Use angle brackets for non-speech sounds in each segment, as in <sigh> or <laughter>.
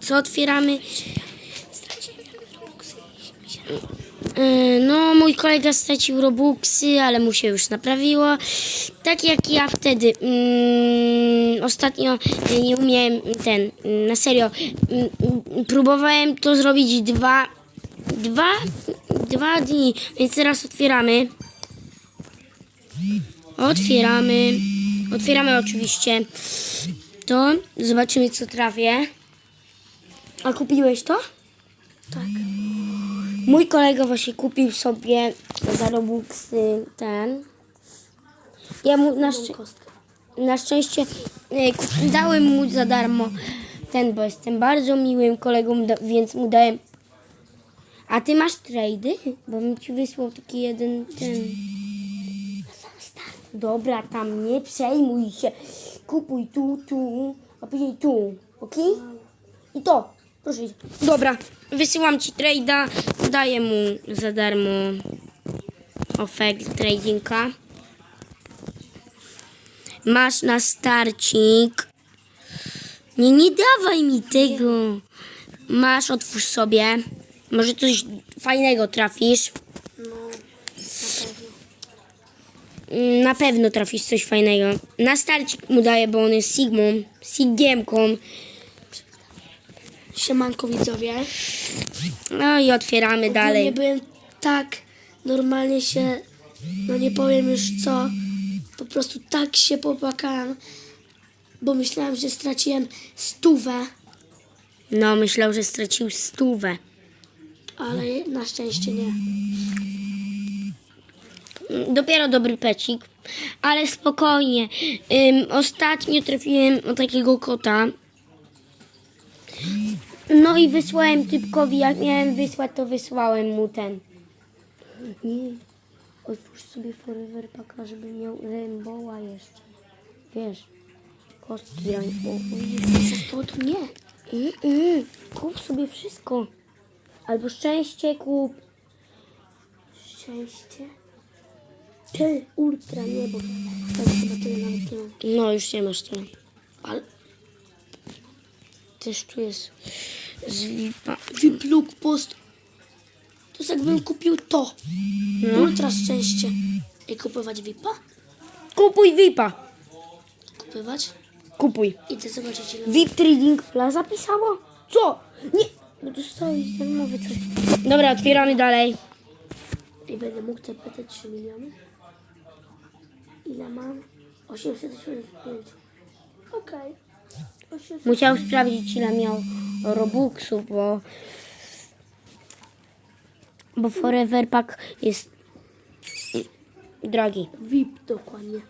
Co otwieramy? Yy, No, mój kolega stracił Robuxy, ale mu się już naprawiło. Tak jak ja wtedy mm, ostatnio nie umiałem ten, na serio, mm, próbowałem to zrobić dwa, dwa, dwa dni, więc teraz otwieramy. Otwieramy. Otwieramy oczywiście to. Zobaczymy, co trafię. A kupiłeś to? Tak. Mój kolega właśnie kupił sobie za Robuxy ten. Ja mu na, Kostkę. na szczęście e, dałem mu za darmo ten, bo jestem bardzo miłym kolegą, więc mu dałem. A ty masz trady? Bo bym ci wysłał taki jeden ten. Dobra, tam nie przejmuj się. Kupuj tu, tu, a później tu, ok? I to, proszę. Dobra, wysyłam ci trade'a, daję mu za darmo ofert tradinga. Masz na starcik. Nie, nie dawaj mi tego. Masz, otwórz sobie. Może coś fajnego trafisz. Mm, Na pewno trafisz coś fajnego. Na starcik mu daję, bo on jest Sigmą, Sigiemką. Siemanko widzowie. No i otwieramy Nie dalej. byłem tak normalnie się, no nie powiem już co, po prostu tak się popłakałem, bo myślałem, że straciłem stówę, No, myślał, że stracił stówę. ale na szczęście nie. Dopiero dobry pecik, ale spokojnie. Ym, ostatnio trafiłem o takiego kota. No i wysłałem typkowi, jak miałem wysłać, to wysłałem mu ten. Nie, otwórz sobie Forever Packa, żeby miał Rainbowa jeszcze. Wiesz, kostki Rainbow. To, to nie. Mm, mm, kup sobie wszystko. Albo szczęście kup. Szczęście. Ty, ultra, nie, bo chyba tyle nawet nie mam. No, już nie masz tyle. Ale Też tu jest z VIP-a. VIP Look Post. To jest jakbym kupił to. Ultra szczęście. I kupować VIPa? Kupuj VIP-a. Kupywać? Kupuj. Idę zobaczyć ile. VIP Trading Plaza pisało? Co? Nie. No dostałeś darmowy coś. Dobra, otwieramy dalej. I będę mógł te PT 3 miliony? Ile mam? 875. Okej. 800. Musiał sprawdzić ile miał Robuxów, bo bo Forever Pack jest drogi. VIP dokładnie.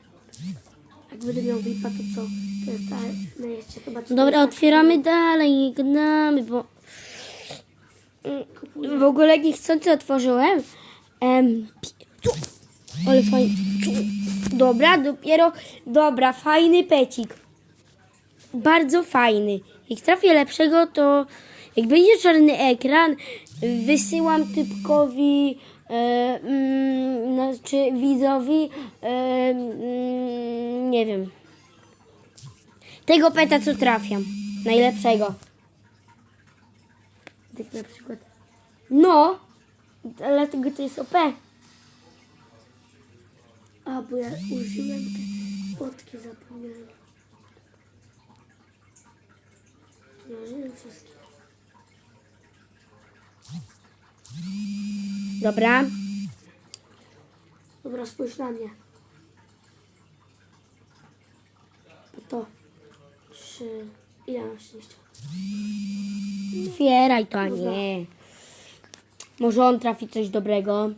Jak będę miał VIPa, to co? To jest ta, no jeszcze chyba Dobra, otwieramy dalej, nie gnamy, bo w ogóle niechcący otworzyłem. Em, tu. Ale fajny. tu. Dobra, dopiero. Dobra, fajny pecik. Bardzo fajny. Jak trafię lepszego, to jak będzie czarny ekran, wysyłam typkowi, e, mm, znaczy widzowi, e, mm, nie wiem, tego peta, co trafiam. Najlepszego. Tak na przykład. No, dlatego to jest OP. A, bo ja użyłem te fotki, zapomniałem. Dobra. Dobra, spójrz na mnie. To. Trzy. Ile? Otwieraj to, a nie. Może on trafi coś dobrego.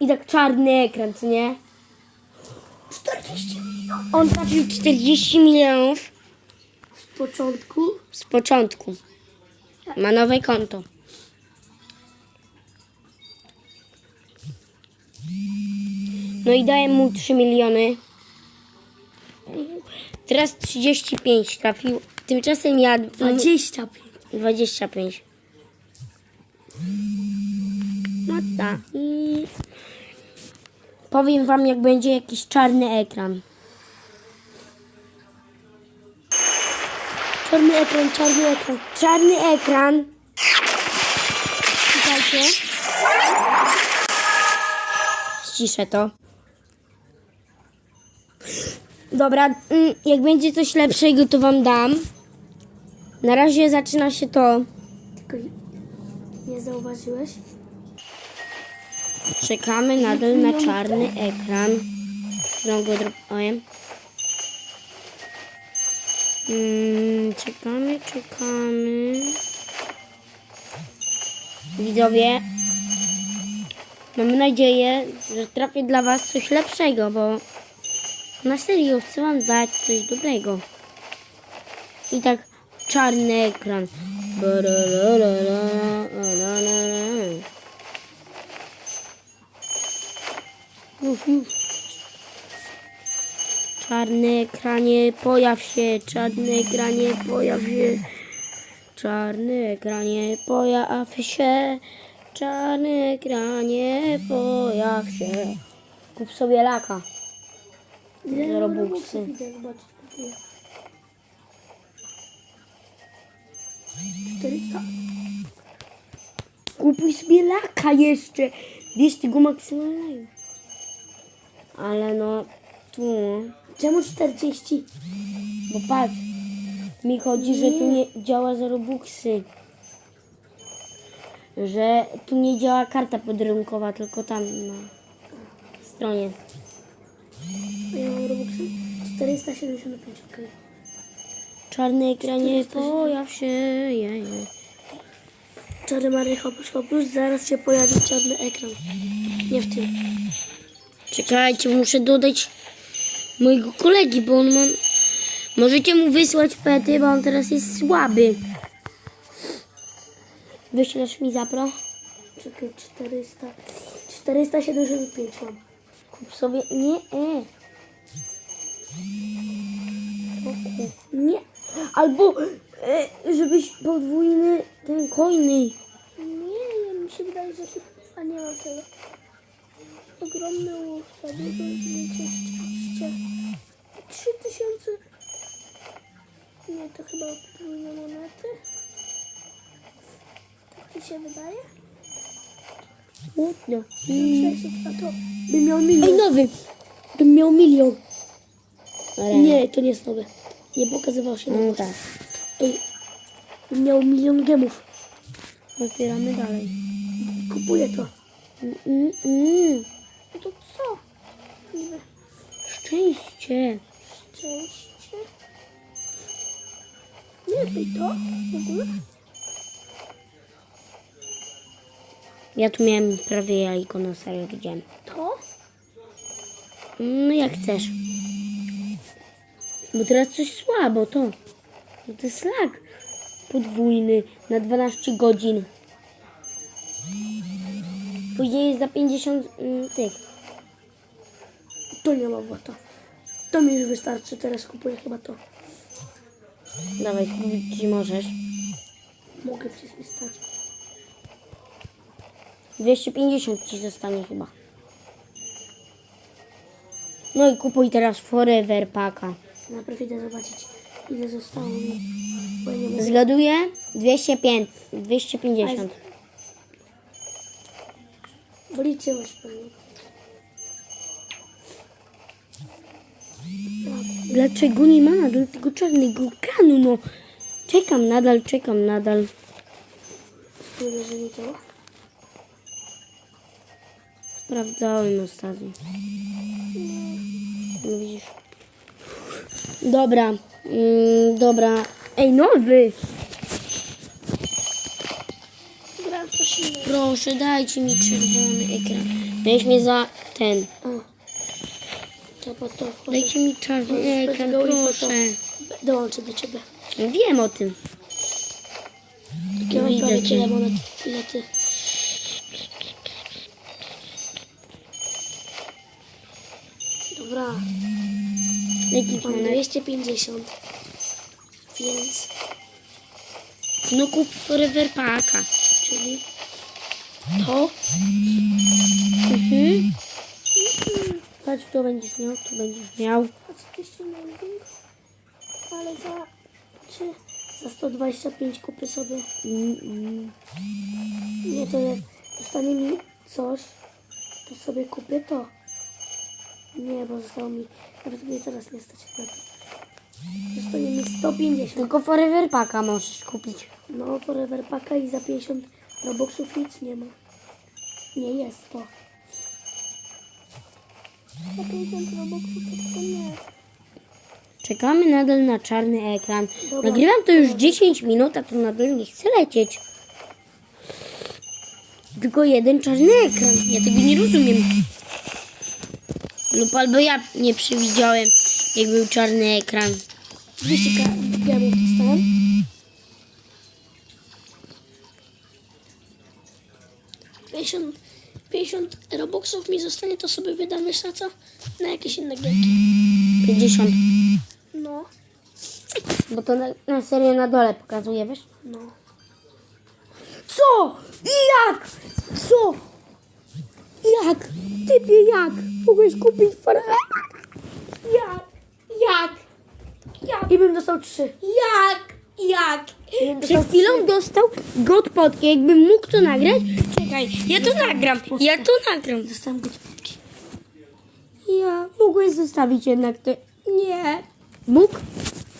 I tak czarny ekran, co nie? 40 milionów. On trafił 40 milionów Z początku. Z początku. Ma nowe konto. No i daję mu 3 miliony. Teraz 35 trafił. Tymczasem ja 25. 25. No tak. I powiem wam, jak będzie jakiś czarny ekran. Czarny ekran, czarny ekran. Czarny ekran. Słuchajcie. Ściszę to. Dobra, mm, jak będzie coś lepszego, to wam dam. Na razie zaczyna się to. Tylko nie zauważyłeś? Czekamy nadal na czarny ekran. Którą go dropałem. Mm, czekamy, czekamy. Widzowie, mam nadzieję, że trafię dla Was coś lepszego, bo na serio chcę Wam dać coś dobrego. I tak czarny ekran. Czarny ekranie, pojaw się, czarny ekranie, pojaw się. Czarny ekranie, pojaw się. Czarny ekranie, pojaw się. Kup sobie laka. Mam Robuxy. Robuxów? Idę zobaczyć. kupuję. 400. Kupuj sobie laka jeszcze. Wiesz tego maksymalnego. Ale no, tu, Czemu 40? bo patrz. Mi chodzi, że tu nie działa za Robuxy. Że tu nie działa karta podrękowa, tylko tam na stronie. Ja mam Robuxy? 475, okej. Czarny ekranie, pojaw się. Jej. Czarny Mary Hopusz Hopusz, zaraz się pojawi czarny ekran. Nie w tym. Czekajcie, muszę dodać mojego kolegi, bo on ma... Możecie mu wysłać pety, bo on teraz jest słaby. Wyślesz mi zapro? Czekaj, 400. 475 mam. Kup sobie... Nie, e. Nie. Albo e, żebyś podwójny ten coiny. Nie, mi się wydaje, że chyba nie mam tego. Ogromny do zdjęcia szczęścia. 3000. Nie, to chyba podwójne monety. Tak ci się wydaje? Smutno. 60, a to by miał milion. Ej, nowy. Bym miał milion. Ale... Nie, to nie jest nowe. Nie pokazywał się No nowy. tak. Ej, bym miał milion gemów. Otwieramy dalej. Kupuję to. Mm, mm, mm. No to co? Niby Szczęście. szczęście. Nie lepiej to w ogóle? Ja tu miałem prawie jajko na serio, widziałem. To? No jak chcesz. Bo teraz coś słabo, to. No to jest lag podwójny na 12 godzin. Później jest za 50 mm, tych. To nie ma błota. To mi już wystarczy. Teraz kupuję chyba to. Dawaj, kupić ci możesz. Mogę przez wystarczy. 250 ci zostanie chyba. No i kupuj teraz Forever Paka. Najpierw idę zobaczyć ile zostało mi. Bo ja nie mogę. Zgaduję? 205, 250. Bo liczyłeś pewnie. Dlaczego nie ma nadal tego czarnego kranu? No, czekam nadal, czekam nadal. Mówię, że nie działa. Sprawdzałem ostatnio. No widzisz. Dobra, mm, dobra. Ej, nowy! Proszę, dajcie mi czerwony ekran. Weź mnie za ten. O. Po to wchodzę. Dajcie mi czarny ekran, proszę. Dołączę do ciebie. Wiem o tym. Ja mam prawie tyle monet, ile ty. Dobra, Jakich mam monet? 250. Więc, No kup Forever Paka. czyli to. Mhm. Patrz, tu będziesz miał, tu będziesz miał. Oczywiście loading, ale za czy Za 125 kupię sobie. Mm, mm. Nie, to jak dostanie mi coś, to sobie kupię to. Nie, bo zostało mi, nawet mnie teraz nie stać na to. Zostanie mi 150. Tylko Forever Packa możesz kupić. No, Forever Packa i za 50 Robuxów nic nie ma. Nie jest to. Za 50 Robuxów to nie. Czekamy nadal na czarny ekran. Dobra. Nagrywam to już 10 minut, a to nadal nie chce lecieć. Tylko jeden czarny ekran. Ja tego nie rozumiem. Lub albo ja nie przewidziałem, jak był czarny ekran. 200 gemów dostałem. Pięćdziesiąt 50 Robuxów mi zostanie, to sobie wydam, wiesz na co? Na jakieś inne gierki. 50. No, Bo to na, na serię na dole pokazuje, wiesz? no. Co? Jak? Co? Jak? Typie jak? Mogłeś kupić Forever Jak? Jak? Jak? I bym dostał trzy. Jak? Jak? Przed chwilą dostał god podkę. Jakbym mógł to nagrać. Czekaj, ja to nagram. Ja to nagram. Dostałem go czwórki. Ja mogłeś zostawić jednak to. Nie. Mógł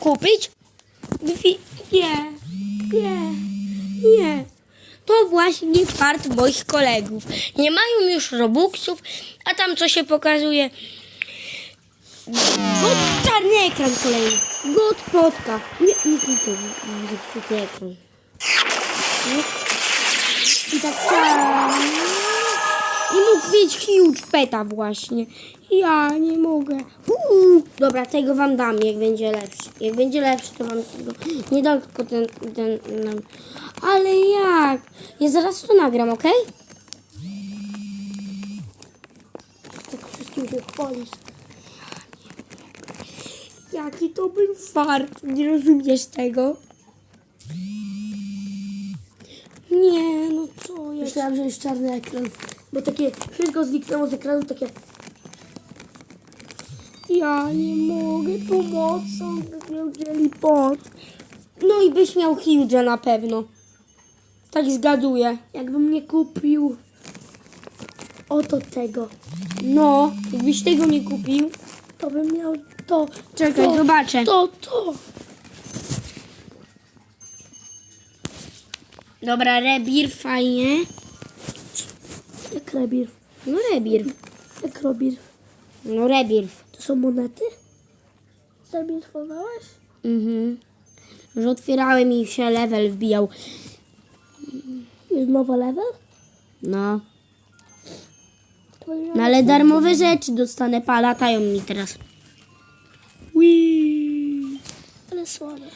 kupić? Dwie. Nie. Nie. Nie. To właśnie fart moich kolegów. Nie mają już robuxów, a tam co się pokazuje? God, czarny ekran kolejny. God podka. Nie, nie zepsuty ekran. I tak czarny. I mógł mieć huge peta właśnie. Ja nie mogę. Dobra, tego wam dam, jak będzie lepszy. Jak będzie lepszy, to wam tego nie dam, tylko ten, ten, ten. Ale jak? Ja zaraz to nagram, okej? Tak wszystkim się chwalisz. Jaki to był fart, nie rozumiesz tego? Nie, no co jest? Myślałam, że jest czarny ekran. Bo takie, wszystko zniknęło z ekranu, takie... Ja nie mogę, pomocą byśmy wzięli pot. No i byś miał huge na pewno. Tak zgaduję. Jakbym nie kupił oto tego, No, jakbyś tego nie kupił. to bym miał to. Czekaj, to, zobaczę. To, to. Dobra, rebir, fajnie. Jak rebirw. No rebir. Jak robirw. No rebir. To są monety? Zabirfowałeś? Mhm. Że otwierałem i się level wbijał. Jest nowy level? No. No ale darmowe rzeczy dostanę, pa, latają mi teraz. Whee. Ale słabe.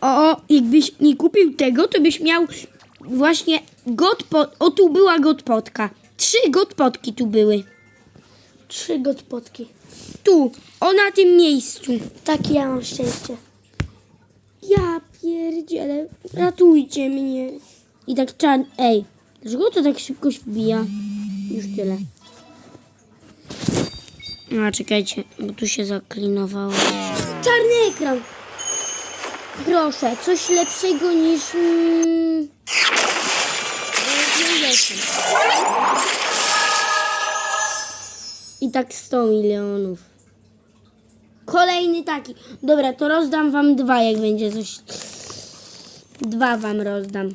O, jakbyś nie kupił tego, to byś miał właśnie godpot. O, tu była godpotka. Trzy godpotki tu były. Trzy godpotki. Tu, o na tym miejscu. Takie ja mam szczęście. Ja pierdzielę, ratujcie mnie. I tak czarny, ej, dlaczego to tak szybko się wbija? Już tyle. A, czekajcie, bo tu się zaklinowało. Czarny ekran. Proszę, coś lepszego niż... Mm, I tak 100 milionów. Kolejny taki. Dobra, to rozdam wam dwa, jak będzie coś. Dwa wam rozdam.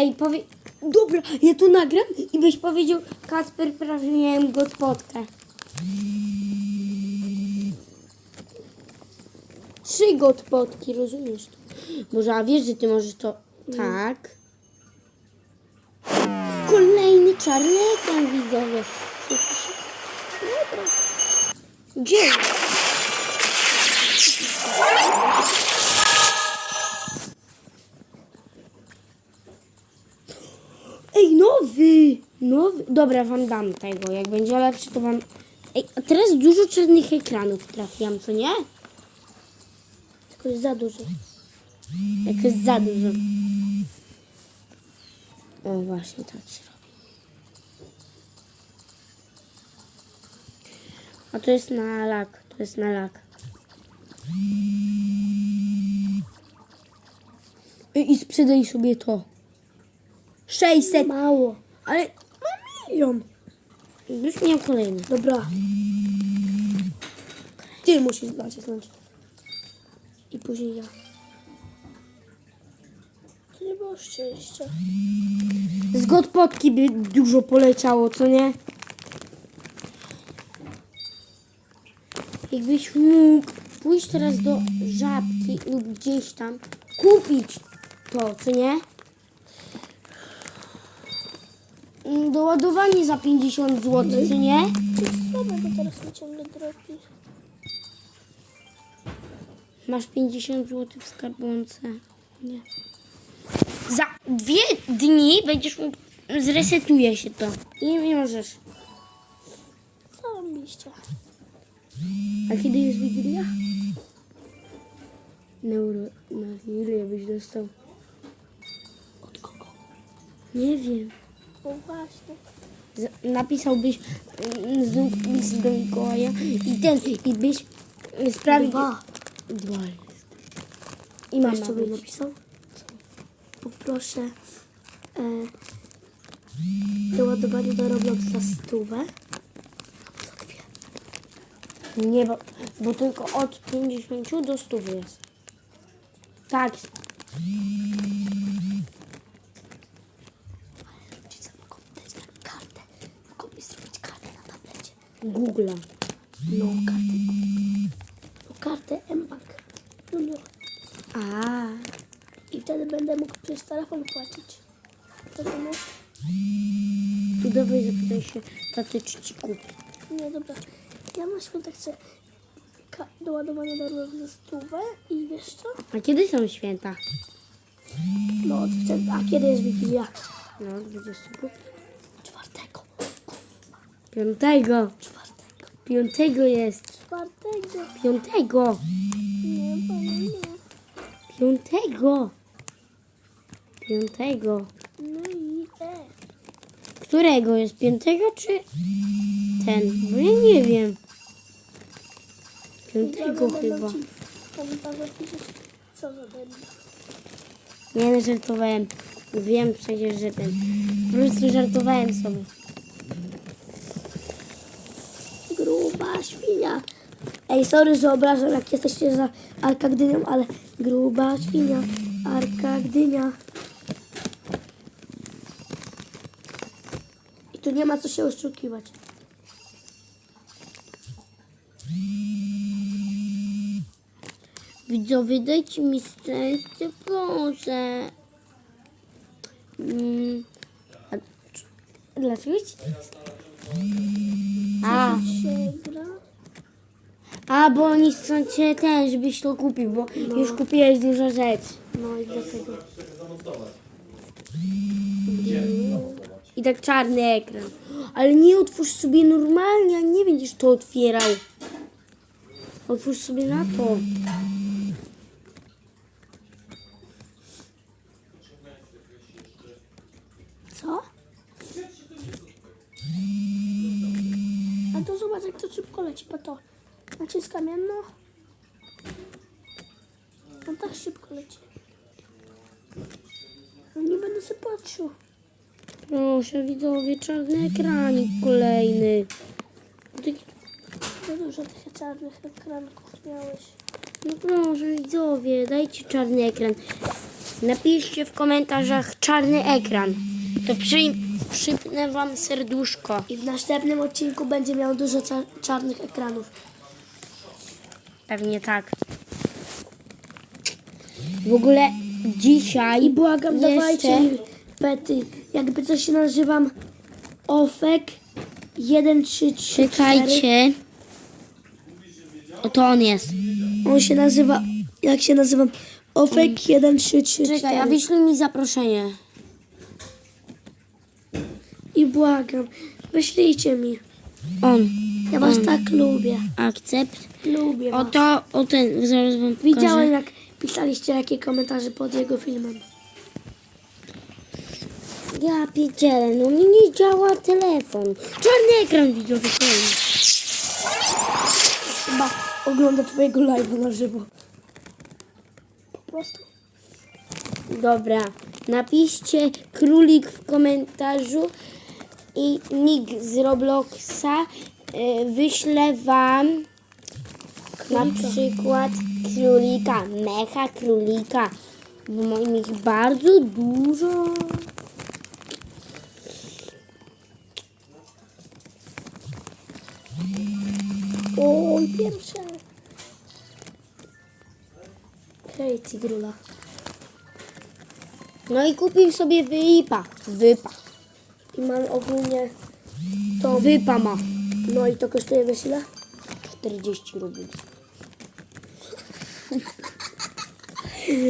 Ej, powie... Dobra, ja tu nagram i byś powiedział, Kacper, prawie miałem go spotkę. Trzy godpotki, rozumiesz to? Może, a wiesz, że ty możesz to... Tak. Kolejny czarny ekran widzowy. Dobra. Gdzie? Ej, Nowy. Dobra, wam dam tego. Jak będzie lepszy, to wam... Ej, a teraz dużo czarnych ekranów trafiam, co nie? Tylko jest za dużo. Jak jest za dużo. O, właśnie tak się robi. A to jest na lak, to jest na lak. I, i sprzedaj sobie to. 600, Mało. ale Milion. już miał kolejny. Dobra. Ty musisz nacisnąć. I później ja. To nie było szczęścia. Z godpotki by dużo poleciało, co nie? Jakbyś mógł pójść teraz do żabki lub gdzieś tam kupić to, co nie? Mm, Doładowanie za 50 zł, co nie? Słabe, bo teraz mi ciągle dropi. Masz 50 zł w skarbonce. Nie. Za dwie dni będziesz mógł, zresetuje się to. I nie możesz. Co miście? A kiedy jest Wigilia? Na, uro... na Wigilię byś dostał. Od kogo? Nie wiem. No właśnie. Z- napisałbyś mm, znów list do Mikołaja i ten, i byś sprawił... Dwa. Dwa jest. I Wiesz, co by być. napisał? Poproszę e, doładowanie do Robloxa stówę. Nie, bo, bo tylko od 50 do 100 jest. Tak. Rodzice mogą dać nam kartę. Mogą mi zrobić kartę na tablecie. Google'a. No, kartę. No, kartę M-Bank. Junior. A. I wtedy będę mógł przez telefon płacić. No, Tu dawaj zapytaj się taty, czy ci kupi. nie, dobra. Ja na święta chcę doładowanie do Robloxa stówę i wiesz co? A kiedy są święta? No, a kiedy jest Wigilia? No, 20. Czwartego. Piątego. Piątego jest. Czwartego. Piątego. Nie. Piątego. Piątego. No i e. Którego jest? Piątego czy ten? Bo ja nie wiem. Piątego chyba. ci co za debil. Nie, no, żartowałem. Wiem przecież, że ten. Po prostu żartowałem sobie. Gruba świnia. Ej, sorry, że obrażam, jak jesteście za Arka Gdynią, ale gruba świnia, Arka Gdynia. I tu nie ma co się oszukiwać. Widzowie, dajcie mi szczęście, proszę. Mm. A, dlaczego ci A, Się gra. A, bo oni chcą cię ten, żebyś to kupił, bo już kupiłeś dużo rzeczy. No i dlatego. I tak czarny ekran. Ale nie otwórz sobie normalnie, a nie będziesz to otwierał. Otwórz sobie na to. Co? A to zobacz, jak to szybko leci, po to naciskam jedno. On tak szybko leci. No nie będę sobie patrzył. Proszę widzowie, czarny ekranik kolejny. Za dużo tych czarnych ekranków miałeś. No proszę widzowie, dajcie czarny ekran. Napiszcie w komentarzach czarny ekran. To przy, przypnę wam serduszko. I w następnym odcinku będzie miał dużo cza- czarnych ekranów. Pewnie tak. W ogóle dzisiaj I błagam, jeszcze... dawajcie mi pety. Jakby coś się nazywam Ofek 1, 3, 3, 4. Czekajcie. Oto on jest. On się nazywa, jak się nazywam? Ofek 1, 3, 3, Czekaj, a 4. wyślij mi zaproszenie. I błagam, wyślijcie mi. On. Ja was tak lubię. Akcept. Lubię was. Oto, o ten, zaraz wam pokażę. Widziałem jak pisaliście jakie komentarze pod jego filmem. Ja pierdzielę, no mi nie działa telefon. Czarny ekran widzowy koniec. Chyba ogląda twojego live'a na żywo. Po prostu. Dobra, napiszcie królik w komentarzu i nick z Robloxa y, wyślę wam na przykład królika, mecha królika, bo mam ich bardzo dużo. Oj, pierwsze. Hej, Tigrula. No i kupił sobie wypa, wypa, I mam ogólnie to. wypa ma No i to kosztuje wiesz ile? 40 rubli.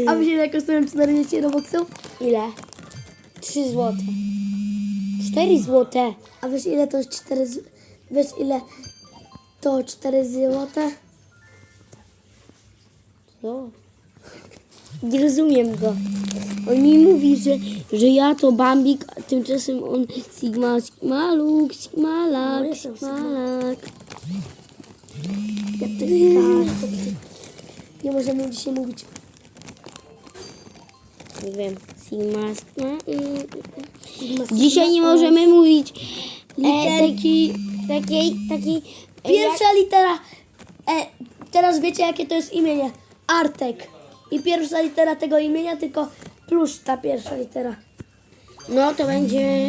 A wiesz ile kosztują 40 robuxów? Ile? 3 złote. 4 złote. A wiesz ile to jest 4 z... Wiesz ile to 4 złote? Co? Nie rozumiem go. On mi mówi, że, że ja to Bambik, a tymczasem on Sigma, Sigma, Luk, Sigma, No, Lak, jestem Sigma, Lak. Ty tak. Nie możemy dzisiaj mówić. Nie wiem. Sigma. Sigma, Dzisiaj nie możemy mówić e, Literki. taki, takiej, takiej... Pierwsza litera. E, teraz wiecie jakie to jest imienie? Artek. I pierwsza litera tego imienia tylko plus ta pierwsza litera. No to będzie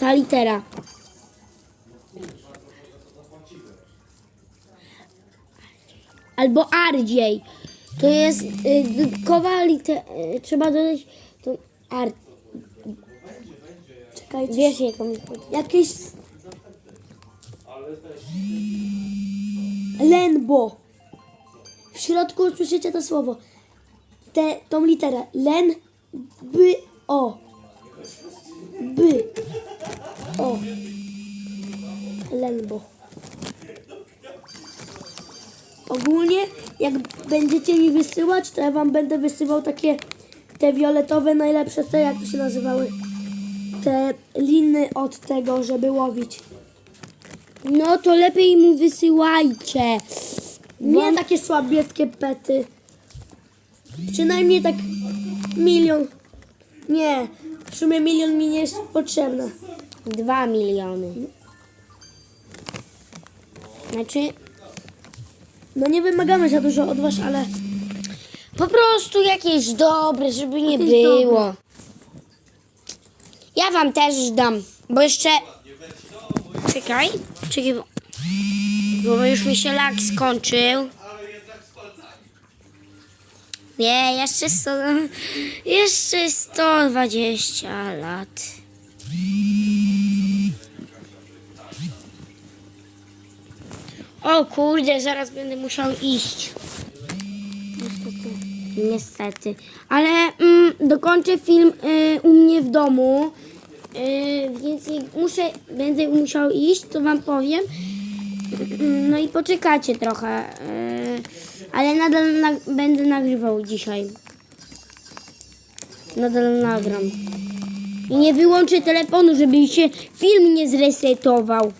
ta litera. Albo Ardziej. To jest y, dodatkowa litera. Y, trzeba dodać to Ar. Czekajcie. Wiesz jaką. Jakieś... Lenbo. W środku usłyszycie to słowo. Te, tą literę. Len, by, o. By. O. Lenbo. Ogólnie, jak będziecie mi wysyłać, to ja wam będę wysyłał takie te fioletowe, najlepsze te, jak to się nazywały? Te liny od tego, żeby łowić. No to lepiej mu wysyłajcie. Nie takie słabiutkie pety. Przynajmniej tak milion. Nie, w sumie milion mi nie jest potrzebny. Dwa miliony. Znaczy, No nie wymagamy za dużo od was, ale po prostu jakieś dobre, żeby nie Jakieś było. Ja wam też dam, bo jeszcze... Czekaj, czekaj, bo... bo już mi się lak skończył. Nie, jeszcze 100, jeszcze 120 lat. O kurde, zaraz będę musiał iść. Niestety. Ale mm, dokończę film y, u mnie w domu. Y, więc muszę, będę musiał iść, to wam powiem. No i poczekacie trochę. Y, ale nadal na, będę nagrywał dzisiaj. Nadal nagram. I nie wyłączę telefonu, żeby się film nie zresetował.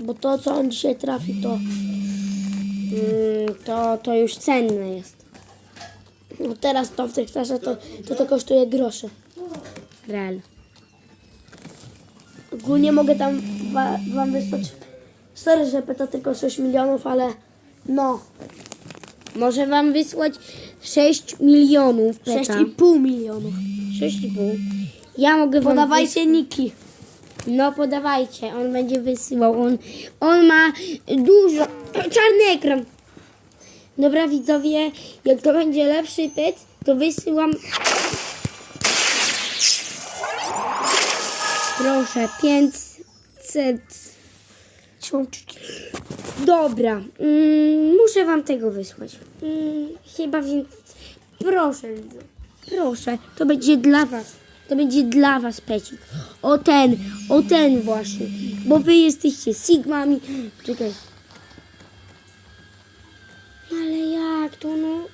Bo to co on dzisiaj trafi, to Mm, to, to już cenne jest. no teraz to w tych czasach to, to to kosztuje grosze. Real. Ogólnie mogę tam wa, wam wysłać. Sorry, że to tylko 6 milionów, ale no, Może wam wysłać 6 milionów peta. 6,5 milionów. 6,5. Ja mogę wam Podawajcie niki. No podawajcie, on będzie wysyłał. On, on ma dużo. <clears throat> Czarny ekran. Dobra widzowie, jak to będzie lepszy pet, to wysyłam. Proszę, 500. Książki. Dobra, mm, muszę wam tego wysłać. Mm, chyba więc. Proszę, proszę, to będzie dla was. To będzie dla was pecik. O ten, o ten właśnie. Bo wy jesteście Sigmami. Czekaj. Ale jak to no?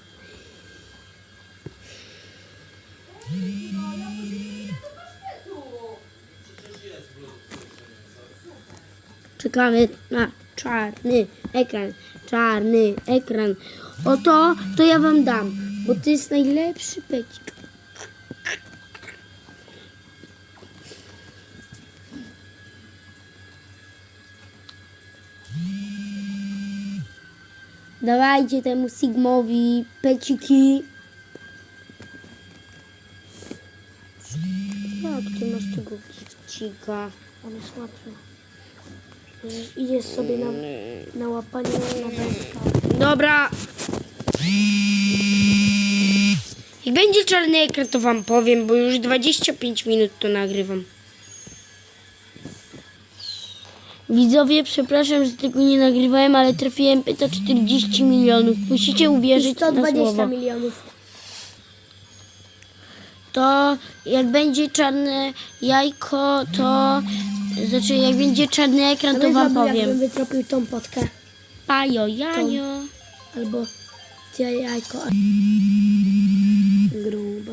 Czekamy na czarny ekran. Czarny ekran. O to, to ja wam dam, bo to jest najlepszy pecik. Dawajcie temu Sigmowi peciki. Jak ty masz tego gifcika? On jest łatwy. Że Idziesz sobie na, na łapanie na wędka. Dobra. Jak będzie czarny ekran, to wam powiem, bo już 25 minut to nagrywam. Widzowie, przepraszam, że tego nie nagrywałem, ale trafiłem pyta 40 milionów. Musicie uwierzyć na 120 słowo. milionów. To jak będzie czarne jajko, to... Znaczy, jak będzie czarny ekran, to wam zrobił, jakbym powiem. wytropił tą potkę. Pajo, jajo. Albo ja jajko. Gruba.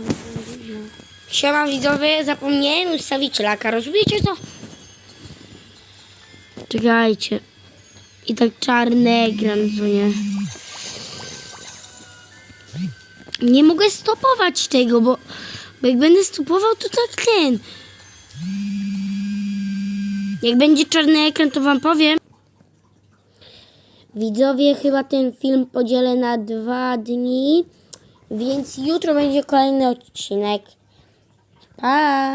Siema widzowie, zapomniałem ustawić laka, rozumiecie to? Czekajcie. I tak czarny ekran, co nie? Nie mogę stopować tego, bo, bo jak będę stopował, to tak ten. Jak będzie czarny ekran, to wam powiem. Widzowie, chyba ten film podzielę na dwa dni, więc jutro będzie kolejny odcinek. Pa!